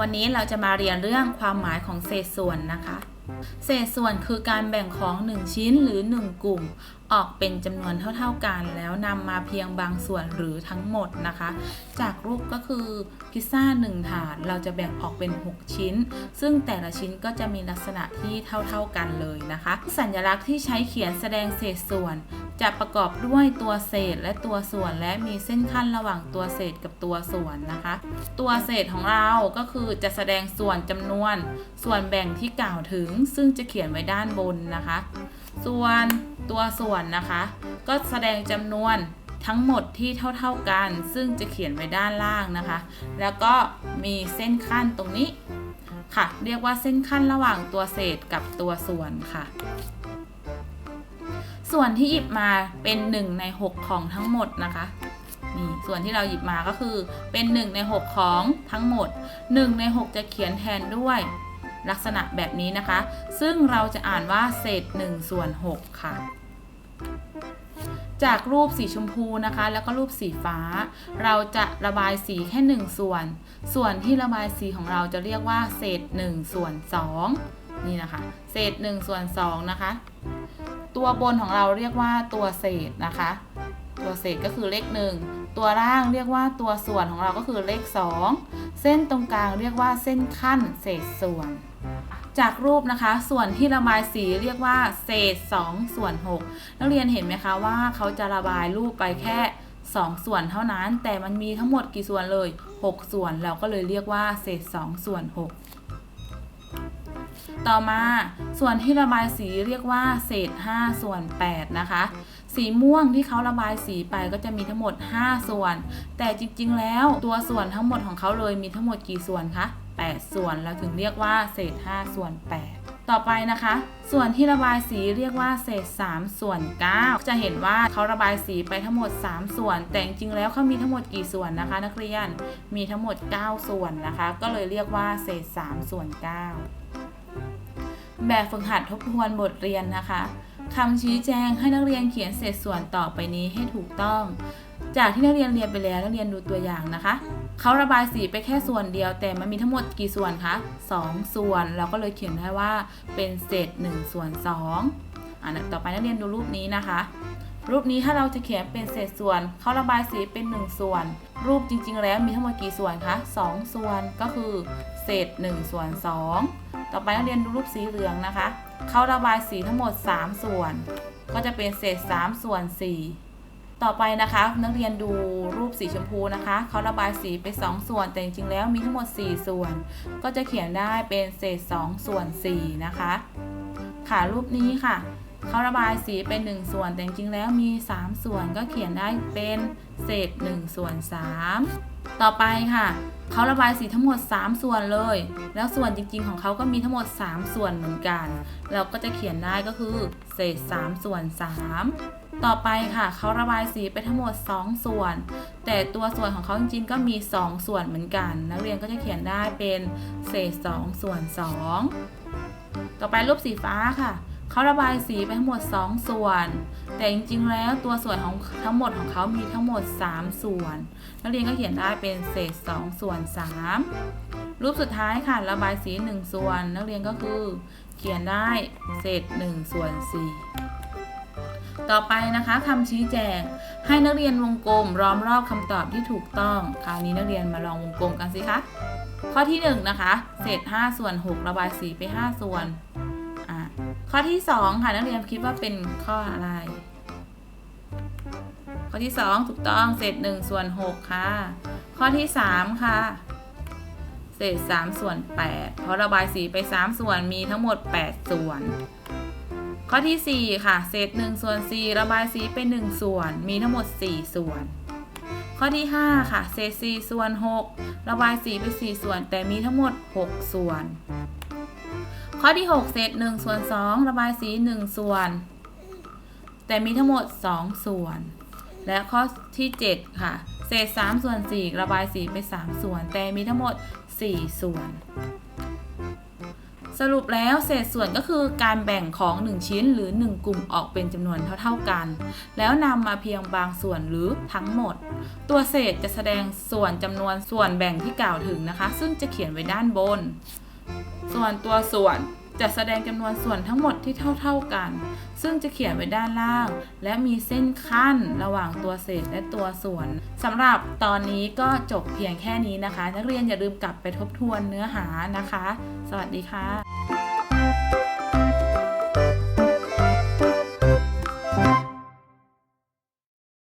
วันนี้เราจะมาเรียนเรื่องความหมายของเศษส่วนนะคะ เศษส่วนคือการแบ่งของ 1 ชิ้นหรือ 1 กลุ่ม ออกเป็นจำนวนเท่าๆกัน แล้วนำมาเพียงบางส่วนหรือทั้งหมดนะคะ จากรูปก็คือพิซซ่า 1 ถาดเราจะแบ่งออกเป็น 6 ชิ้น ซึ่งแต่ละชิ้นก็จะมีลักษณะที่เท่าๆกันเลยนะคะ สัญลักษณ์ที่ใช้เขียนแสดงเศษส่วน จะประกอบด้วยตัวเศษและตัวส่วนและมีเส้นขั้นระหว่างตัวเศษกับตัวส่วนนะคะ ตัวเศษของเราก็คือจะแสดงส่วนจำนวน ส่วนแบ่งที่กล่าวถึง ซึ่งจะเขียนไว้ด้านบนนะคะ ส่วนตัวส่วนนะคะ ก็แสดงจำนวนทั้งหมดที่เท่าๆกัน ซึ่งจะเขียนไว้ด้านล่างนะคะ แล้วก็มีเส้นขั้นตรงนี้ค่ะ เรียกว่าเส้นขั้นระหว่างตัวเศษกับตัวส่วนค่ะ ส่วนที่หยิบมาเป็น1ใน 6 ของทั้งหมดนะคะนี่ส่วนที่เราหยิบมาก็คือเป็น 1 ใน 6 ของทั้งหมด 1 ใน 6 จะเขียนแทนด้วยลักษณะแบบนี้นะคะ ซึ่งเราจะอ่านว่าเศษ1ส่วน6ค่ะ จากรูปสีชมพูนะคะ แล้วก็รูปสีฟ้า เราจะระบายสีแค่ 1 ส่วน ส่วนที่ระบายสีของเราจะเรียกว่า เศษ1ส่วน2นี่นะคะ เศษ1ส่วน2นะคะ ตัวบนของเราเรียกว่าตัวเศษนะคะ ตัวเศษก็คือเลข1ตัวล่างเรียกว่าตัวส่วนของเราก็คือเลข 2 เส้นตรงกลางเรียกว่าเส้นขั้นเศษส่วน จากรูปนะคะ ส่วนที่ระบายสีเรียกว่าเศษ 2 ส่วน 6 นักเรียนเห็นไหมคะว่าเขาจะระบายรูปไปแค่ 2 ส่วนเท่านั้น แต่มันมีทั้งหมดกี่ส่วนเลย 6 ส่วนเราก็เลยเรียกว่าเศษ 2 ส่วน 6 ต่อมาส่วนที่ระบายสีเรียกว่า เศษ 5 ส่วน 8 นะคะ สีม่วงที่เขาระบายสีไปก็จะมีทั้งหมด 5 ส่วน แต่จริงๆ แล้วตัวส่วนทั้งหมดของเขาเลยมีทั้งหมดกี่ส่วนคะ 8 ส่วนเราถึงเรียกว่า เศษ 5 ส่วน 8ต่อไปนะคะ ส่วนที่ระบายสีเรียกว่าเศษ 3 ส่วน 9 จะเห็นว่าเขาระบายสีไปทั้งหมด 3 ส่วน แต่จริงๆแล้วเขามีทั้งหมดกี่ส่วนนะคะ นักเรียนมีทั้งหมด 9 ส่วนนะคะ ก็เลยเรียกว่าเศษ 3 ส่วน 9 แบบฝึกหัดทบทวนบทเรียนนะคะคำชี้แจงให้นักเรียนเขียนเศษส่วนต่อไปนี้ให้ถูกต้อง จากที่นักเรียนเรียนไปแล้วนักเรียนดูตัวอย่างนะคะเขาระบายสีไปแค่ส่วนเดียว แต่มันมีทั้งหมดกี่ส่วนคะ2 ส่วน เราก็เลยเขียนได้ว่าเป็นเศษ1ส่วน2อ่าต่อไปนักเรียนดูรูปนี้นะคะ รูปนี้ถ้าเราจะเขียนเป็นเศษส่วนเขาระบายสีเป็น 1 ส่วน รูปจริง ๆ แล้วมีทั้งหมดกี่ส่วนคะ2ส่วนก็คือ เศษ1ส่วน2 ต่อไปนักเรียนดูรูปสีเหลืองนะคะ เขาระบายสีทั้งหมด 3 ส่วน ก็จะเป็นเศษ 3 ส่วน 4 ต่อไปนะคะ นักเรียนดูรูปสีชมพูนะคะ เขาระบายสีไป 2 ส่วน แต่จริงๆแล้วมีทั้งหมด 4 ส่วน ก็จะเขียนได้เป็นเศษ 2 ส่วน 4 นะคะ ค่ะรูปนี้ค่ะเขาระบายสีเป็น 1 ส่วน แต่จริงๆแล้วมี 3 ส่วนก็เขียนได้เป็นเศษ 1 ส่วน 3 ต่อไปค่ะ เขาระบายสีทั้งหมด 3 ส่วนเลย แล้วส่วนจริงๆของเขาก็มีทั้งหมด 3 ส่วนเหมือนกัน เราก็จะเขียนได้ก็คือ เศษ 3 ส่วน 3 ต่อไปค่ะ เขาระบายสีไปทั้งหมด 2 ส่วน แต่ตัวส่วนของเขาจริงๆ ก็มี 2 ส่วนเหมือนกัน นักเรียนก็จะเขียนได้เป็น เศษ 2 ส่วน 2 ต่อไปรูปสีฟ้าค่ะ เขาระบายสีไปทั้งหมด 2 ส่วน แต่จริงๆ แล้วตัวส่วนของทั้งหมดของเขามีทั้งหมด 3 ส่วน นักเรียนก็เขียนได้เป็นเศษ 2 ส่วน 3 รูปสุดท้ายค่ะระบายสี 1 ส่วน นักเรียนก็คือเขียนได้เศษ 1 ส่วน 4 ต่อไปนะคะคำชี้แจง ให้นักเรียนวงกลมล้อมรอบคำตอบที่ถูกต้อง คราวนี้นักเรียนมาลองวงกลมกันสิคะข้อที่ 1 นะคะ เศษ 5 ส่วน 6 ระบายสีไป 5 ส่วน ข้อที่2ค่ะนักเรียนคิดว่าเป็นข้ออะไร ข้อที่2ถูกต้องเศษ1ส่วน6ค่ะ ข้อที่3ค่ะ เศษ3ส่วน8เพราะระบายสีไป3ส่วนมีทั้งหมด8ส่วน ข้อที่4ค่ะ เศษ1ส่วน4ระบายสีไป1ส่วน มีทั้งหมด4ส่วนข้อที่ 5 ค่ะ เศษ4ส่วน 6 ระบายสีไป4ส่วน แต่มีทั้งหมด 6 ส่วน ข้อที่ 6 เศษ1ส่วน 2 ระบายสี 1 ส่วน แต่มีทั้งหมด 2 ส่วน และข้อที่ 7 ค่ะ เศษ 3 ส่วน 4 ระบายสีไป 3 ส่วน แต่มีทั้งหมด 4 ส่วน สรุปแล้วเศษส่วนก็คือการแบ่งของ 1 ชิ้นหรือ 1 กลุ่มออกเป็นจำนวนเท่าๆกัน แล้วนำมาเพียงบางส่วนหรือทั้งหมด ตัวเศษจะแสดงส่วนจำนวนส่วนแบ่งที่กล่าวถึงนะคะ ซึ่งจะเขียนไว้ด้านบน ส่วนตัวส่วนจะแสดงจำนวนส่วนทั้งหมดที่เท่า ๆกัน ซึ่งจะเขียนไว้ด้านล่าง และมีเส้นขั้นระหว่างตัวเศษและตัวส่วนสำหรับตอนนี้ก็จบเพียงแค่นี้นะคะ นักเรียนอย่าลืมกลับไปทบทวนเนื้อหานะคะ สวัสดีค่ะ